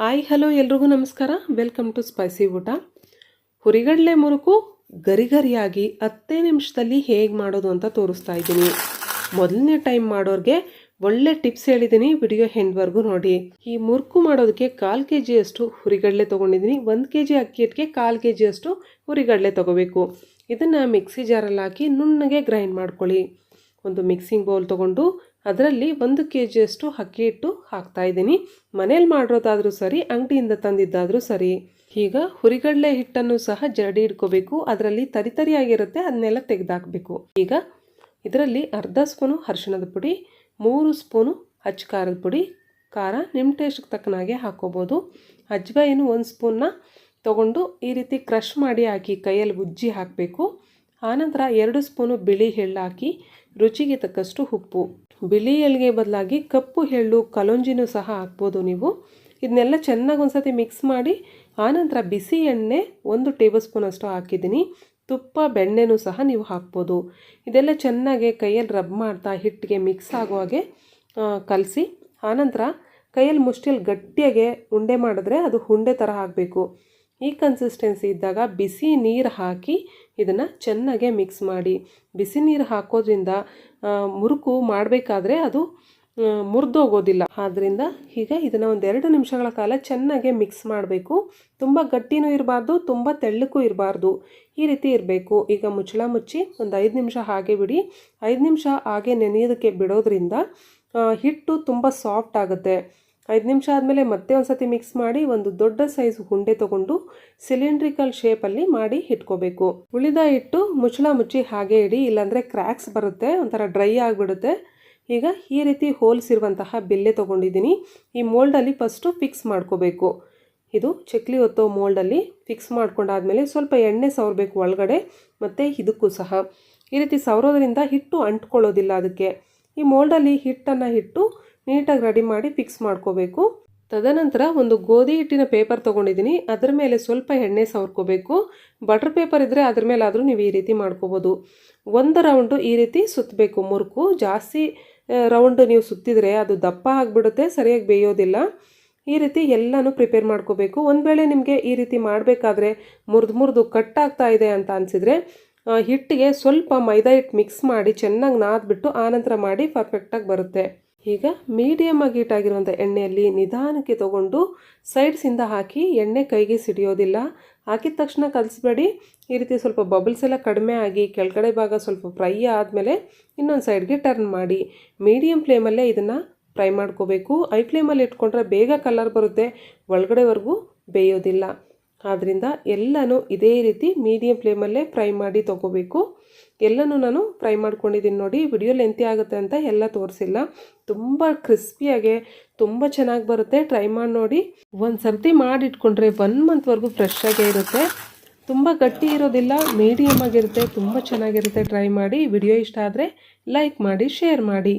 Hi, hello, ಎಲ್ರಿಗೂ ನಮಸ್ಕಾರ. Welcome to spicy ಊಟ. ಹುರಿಗಡಲೆ ಮುರುಕು ಗರಿ ಗರಿಯಾಗಿ ಹತ್ತೇ ನಿಮಿಷದಲ್ಲಿ ಹೇಗೆ ಮಾಡೋದು ಅಂತ ತೋರಿಸ್ತಾ ಇದ್ದೀನಿ. ಮೊದಲನೇ ಟೈಮ್ ಮಾಡೋರಿಗೆ ಒಳ್ಳೆ ಟಿಪ್ಸ್ ಹೇಳಿದ್ದೀನಿ ವಿಡಿಯೋ ಹೆಂಡ್ವರೆಗೂ ನೋಡಿ. ಈ ಮುರುಕು ಮಾಡೋದಕ್ಕೆ ಕಾಲು ಕೆ ಜಿಯಷ್ಟು ಹುರಿಗಡಲೆ ತೊಗೊಂಡಿದ್ದೀನಿ. ಒಂದು ಕೆ ಜಿ ಅಕ್ಕಿ ಇಟ್ಟಿಗೆ ಕಾಲು ಕೆ ಜಿಯಷ್ಟು ಹುರಿಗಡಲೆ ತೊಗೋಬೇಕು. ಇದನ್ನು ಮಿಕ್ಸಿ ಜಾರಲ್ಲಿ ಹಾಕಿ ನುಣ್ಣಗೆ ಗ್ರೈಂಡ್ ಮಾಡ್ಕೊಳ್ಳಿ. ಒಂದು ಮಿಕ್ಸಿಂಗ್ ಬೌಲ್ ತೊಗೊಂಡು ಅದರಲ್ಲಿ ಒಂದು ಕೆ ಜಿಯಷ್ಟು ಅಕ್ಕಿ ಹಿಟ್ಟು ಹಾಕ್ತಾ ಇದ್ದೀನಿ. ಮನೇಲಿ ಮಾಡಿರೋದಾದರೂ ಸರಿ, ಅಂಗಡಿಯಿಂದ ತಂದಿದ್ದಾದರೂ ಸರಿ. ಈಗ ಹುರಿಗಡಲೆ ಹಿಟ್ಟನ್ನು ಸಹ ಜರಡಿ ಇಟ್ಕೋಬೇಕು. ಅದರಲ್ಲಿ ತರಿ ತರಿಯಾಗಿರುತ್ತೆ, ಅದನ್ನೆಲ್ಲ ತೆಗೆದಾಕಬೇಕು. ಈಗ ಇದರಲ್ಲಿ ಅರ್ಧ ಸ್ಪೂನು ಅರಿಶಿಣದ ಪುಡಿ, ಮೂರು ಸ್ಪೂನು ಹಚ್ಚ ಖಾರದ ಪುಡಿ, ಖಾರ ನಿಮ್ಮ ಟೇಸ್ಟ್ಗೆ ತಕ್ಕನಾಗೆ ಹಾಕ್ಕೋಬೋದು. ಅಜ್ವಾಯಿನ ಒಂದು ಸ್ಪೂನ್ನ ತೊಗೊಂಡು ಈ ರೀತಿ ಕ್ರಷ್ ಮಾಡಿ ಹಾಕಿ ಕೈಯಲ್ಲಿ ಉಜ್ಜಿ ಹಾಕಬೇಕು. ಆನಂತರ ಎರಡು ಸ್ಪೂನು ಬಿಳಿ ಎಳ್ಳು ಹಾಕಿ ರುಚಿಗೆ ತಕ್ಕಷ್ಟು ಉಪ್ಪು. ಬಿಳಿ ಎಳ್ಳಿಗೆ ಬದಲಾಗಿ ಕಪ್ಪು ಎಳ್ಳು ಕಲೊಂಜಿನೂ ಸಹ ಹಾಕ್ಬೋದು ನೀವು. ಇದನ್ನೆಲ್ಲ ಚೆನ್ನಾಗಿ ಒಂದ್ಸತಿ ಮಿಕ್ಸ್ ಮಾಡಿ ಆನಂತರ ಬಿಸಿ ಎಣ್ಣೆ ಒಂದು ಟೇಬಲ್ ಸ್ಪೂನ್ ಅಷ್ಟು ಹಾಕಿದ್ದೀನಿ. ತುಪ್ಪ, ಬೆಣ್ಣೆನೂ ಸಹ ನೀವು ಹಾಕ್ಬೋದು. ಇದೆಲ್ಲ ಚೆನ್ನಾಗಿ ಕೈಯಲ್ಲಿ ರಬ್ ಮಾಡ್ತಾ ಹಿಟ್ಟಿಗೆ ಮಿಕ್ಸ್ ಆಗೋ ಹಾಗೆ ಕಲಸಿ ಆನಂತರ ಕೈಯಲ್ಲಿ ಮುಷ್ಟಿಯಲ್ಲಿ ಗಟ್ಟಿಯಾಗೆ ಉಂಡೆ ಮಾಡಿದ್ರೆ ಅದು ಉಂಡೆ ಥರ ಆಗಬೇಕು. ಈ ಕನ್ಸಿಸ್ಟೆನ್ಸಿ ಇದ್ದಾಗ ಬಿಸಿ ನೀರು ಹಾಕಿ ಇದನ್ನು ಚೆನ್ನಾಗೆ ಮಿಕ್ಸ್ ಮಾಡಿ. ಬಿಸಿ ನೀರು ಹಾಕೋದ್ರಿಂದ ಮುರುಕು ಮಾಡಬೇಕಾದ್ರೆ ಅದು ಮುರಿದೋಗೋದಿಲ್ಲ. ಆದ್ದರಿಂದ ಈಗ ಇದನ್ನು ಒಂದೆರಡು ನಿಮಿಷಗಳ ಕಾಲ ಚೆನ್ನಾಗೆ ಮಿಕ್ಸ್ ಮಾಡಬೇಕು. ತುಂಬ ಗಟ್ಟಿನೂ ಇರಬಾರ್ದು, ತುಂಬ ತೆಳ್ಳಕ್ಕೂ ಇರಬಾರ್ದು. ಈ ರೀತಿ ಇರಬೇಕು. ಈಗ ಮುಚ್ಚಳ ಮುಚ್ಚಿ ಒಂದು ಐದು ನಿಮಿಷ ಹಾಗೆ ಬಿಡಿ. ಐದು ನಿಮಿಷ ಹಾಗೆ ನೆನೆಯೋದಕ್ಕೆ ಬಿಡೋದ್ರಿಂದ ಹಿಟ್ಟು ತುಂಬ ಸಾಫ್ಟ್ ಆಗುತ್ತೆ. ಐದು ನಿಮಿಷ ಆದಮೇಲೆ ಮತ್ತೆ ಒಂದು ಸತಿ ಮಿಕ್ಸ್ ಮಾಡಿ ಒಂದು ದೊಡ್ಡ ಸೈಜ್ ಹುಂಡೆ ತಗೊಂಡು ಸಿಲಿಂಡ್ರಿಕಲ್ ಶೇಪಲ್ಲಿ ಮಾಡಿ ಇಟ್ಕೋಬೇಕು. ಉಳಿದ ಇಟ್ಟು ಮುಚ್ಚಳ ಮುಚ್ಚಿ ಹಾಗೆ ಇಡಿ, ಇಲ್ಲಾಂದರೆ ಕ್ರ್ಯಾಕ್ಸ್ ಬರುತ್ತೆ, ಒಂಥರ ಡ್ರೈ ಆಗಿಬಿಡುತ್ತೆ. ಈಗ ಈ ರೀತಿ ಹೋಲ್ಸ್ ಇರುವಂತಹ ಬಿಲ್ಲೆ ತೊಗೊಂಡಿದ್ದೀನಿ. ಈ ಮೋಲ್ಡಲ್ಲಿ ಫಸ್ಟು ಫಿಕ್ಸ್ ಮಾಡ್ಕೋಬೇಕು. ಇದು ಚಕ್ಲಿ ಹೊತ್ತೋ ಮೋಲ್ಡಲ್ಲಿ ಫಿಕ್ಸ್ ಮಾಡ್ಕೊಂಡಾದ್ಮೇಲೆ ಸ್ವಲ್ಪ ಎಣ್ಣೆ ಸವರಬೇಕು ಒಳಗಡೆ, ಮತ್ತು ಇದಕ್ಕೂ ಸಹ. ಈ ರೀತಿ ಸವರೋದ್ರಿಂದ ಹಿಟ್ಟು ಅಂಟ್ಕೊಳ್ಳೋದಿಲ್ಲ ಅದಕ್ಕೆ. ಈ ಮೋಲ್ಡಲ್ಲಿ ಹಿಟ್ಟನ್ನು ಇಟ್ಟು ನೀಟಾಗಿ ರೆಡಿ ಮಾಡಿ ಫಿಕ್ಸ್ ಮಾಡ್ಕೋಬೇಕು. ತದನಂತರ ಒಂದು ಗೋಧಿ ಹಿಟ್ಟಿನ ಪೇಪರ್ ತೊಗೊಂಡಿದ್ದೀನಿ. ಅದರ ಮೇಲೆ ಸ್ವಲ್ಪ ಎಣ್ಣೆ ಸವರ್ಕೋಬೇಕು. ಬಟರ್ ಪೇಪರ್ ಇದ್ದರೆ ಅದ್ರ ಮೇಲಾದರೂ ನೀವು ಈ ರೀತಿ ಮಾಡ್ಕೋಬೋದು. ಒಂದು ರೌಂಡು ಈ ರೀತಿ ಸುತ್ತಬೇಕು ಮುರುಕು. ಜಾಸ್ತಿ ರೌಂಡು ನೀವು ಸುತ್ತಿದರೆ ಅದು ದಪ್ಪ ಆಗಿಬಿಡುತ್ತೆ, ಸರಿಯಾಗಿ ಬೇಯೋದಿಲ್ಲ. ಈ ರೀತಿ ಎಲ್ಲನೂ ಪ್ರಿಪೇರ್ ಮಾಡ್ಕೋಬೇಕು. ಒಂದು ವೇಳೆ ನಿಮಗೆ ಈ ರೀತಿ ಮಾಡಬೇಕಾದ್ರೆ ಮುರಿದು ಮುರಿದು ಆಗ್ತಾ ಇದೆ ಅಂತ ಅನಿಸಿದರೆ ಹಿಟ್ಟಿಗೆ ಸ್ವಲ್ಪ ಮೈದಾ ಹಿಟ್ಟು ಮಿಕ್ಸ್ ಮಾಡಿ ಚೆನ್ನಾಗಿ ನಾದ್ಬಿಟ್ಟು ಆನಂತರ ಮಾಡಿ ಪರ್ಫೆಕ್ಟಾಗಿ ಬರುತ್ತೆ. ಈಗ ಮೀಡಿಯಮ್ ಆಗಿ ಆಗಿರುವಂಥ ಎಣ್ಣೆಯಲ್ಲಿ ನಿಧಾನಕ್ಕೆ ತಗೊಂಡು ಸೈಡ್ಸಿಂದ ಹಾಕಿ ಎಣ್ಣೆ ಕೈಗೆ ಸಿಡಿಯೋದಿಲ್ಲ. ಹಾಕಿದ ತಕ್ಷಣ ಕಲಿಸ್ಬೇಡಿ. ಈ ರೀತಿ ಸ್ವಲ್ಪ ಬಬಲ್ಸ್ ಎಲ್ಲ ಕಡಿಮೆ ಆಗಿ ಕೆಳಗಡೆ ಭಾಗ ಸ್ವಲ್ಪ ಫ್ರೈ ಆದಮೇಲೆ ಇನ್ನೊಂದು ಸೈಡ್ಗೆ ಟರ್ನ್ ಮಾಡಿ. ಮೀಡಿಯಮ್ ಫ್ಲೇಮಲ್ಲೇ ಇದನ್ನು ಫ್ರೈ ಮಾಡ್ಕೋಬೇಕು. ಐ ಫ್ಲೇಮಲ್ಲಿ ಇಟ್ಕೊಂಡ್ರೆ ಬೇಗ ಕಲರ್ ಬರುತ್ತೆ. ಒಳಗಡೆವರೆಗೂ ಬೇಯೋದಿಲ್ಲ. ಆದ್ದರಿಂದ ಎಲ್ಲನೂ ಇದೇ ರೀತಿ ಮೀಡಿಯಂ ಫ್ಲೇಮಲ್ಲೇ ಫ್ರೈ ಮಾಡಿ ತೊಗೋಬೇಕು. ಎಲ್ಲನೂ ನಾನು ಫ್ರೈ ಮಾಡ್ಕೊಂಡಿದ್ದೀನಿ ನೋಡಿ ವಿಡಿಯೋ ಲೆಂತಿ ಆಗುತ್ತೆ ಅಂತ ಎಲ್ಲ ತೋರಿಸಿಲ್ಲ. ತುಂಬ ಕ್ರಿಸ್ಪಿಯಾಗೆ ತುಂಬ ಚೆನ್ನಾಗಿ ಬರುತ್ತೆ. ಟ್ರೈ ಮಾಡಿ ನೋಡಿ. ಒಂದು ಸರ್ತಿ ಮಾಡಿಟ್ಕೊಂಡ್ರೆ ಒನ್ ಮಂತ್ವರೆಗೂ ಫ್ರೆಶ್ ಆಗೇ ಇರುತ್ತೆ. ತುಂಬ ಗಟ್ಟಿ ಇರೋದಿಲ್ಲ ಮೀಡಿಯಮ್ ಆಗಿರುತ್ತೆ, ತುಂಬ ಚೆನ್ನಾಗಿರುತ್ತೆ. ಟ್ರೈ ಮಾಡಿ. ವಿಡಿಯೋ ಇಷ್ಟ ಆದರೆ ಲೈಕ್ ಮಾಡಿ ಶೇರ್ ಮಾಡಿ.